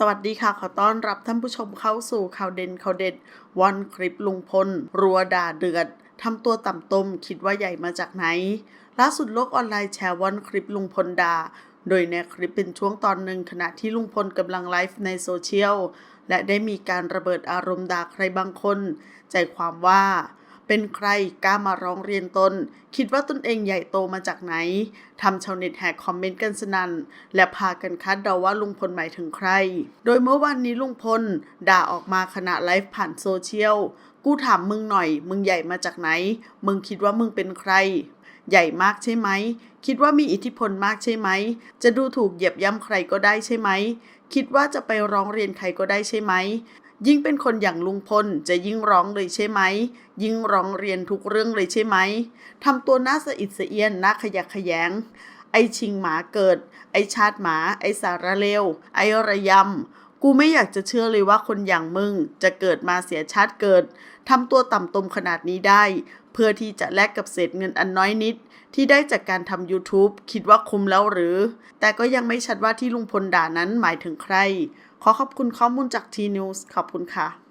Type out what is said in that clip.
สวัสดีค่ะ ขอต้อนรับท่านผู้ชมเข้าสู่ข่าวเด่นข่าวเด็ดวันคลิปลุงพล รัวด่าเดือดทำตัวต่ำตมคิดว่าใหญ่มาจากไหน ล่าสุดโลกออนไลน์แชร์วันคลิปลุงพลด่าโดยในคลิปเป็นช่วงตอนหนึ่งขณะที่ลุงพลกำลังไลฟ์ในโซเชียล และได้มีการระเบิดอารมณ์ด่าใครบางคน ใจความว่า เป็นใครกล้ามาร้องเรียนตน คิดว่าตนเองใหญ่โตมาจากไหนทำชาวเน็ตแหกคอมเมนต์กันสนัน่นและพากันคาดเดาว่าลุงพลหมายถึงใคร โดยเมื่อวันนี้ลุงพลด่าออกมาขณะไลฟ์ผ่านโซเชียล กูถามมึงหน่อย มึงใหญ่มาจากไหน มึงคิดว่ามึงเป็นใคร ใหญ่มากใช่ไหม คิดว่ามีอิทธิพลมากใช่ไหม จะดูถูกเหยียบย่ำใครก็ได้ใช่ไหม คิดว่าจะไปร้องเรียนใครก็ได้ใช่ไหม ยิ่งเป็นคนอย่างลุงพลจะยิ่งร้องเลยใช่ไหม ยิ่งร้องเรียนทุกเรื่องเลยใช่ไหมทำตัวน่าสะอิดสะเอียนน่าขยักขยง ไอชิงหมาเกิด ไอชาติหมา ไอสารเลว ไอระยำ กูไม่อยากจะเชื่อเลยว่าคนอย่างมึงจะเกิดมาเสียชาติเกิดทำตัวต่ำตมขนาดนี้ได้ เพื่อที่จะแลกกับเศษเงินอันน้อยนิด ที่ได้จากการทำ YouTube คิดว่าคุ้มแล้วหรือ แต่ก็ยังไม่ชัดว่าที่ลุงพลด่านั้นหมายถึงใคร ขอขอบคุณข้อมูลจาก T News ขอบคุณค่ะ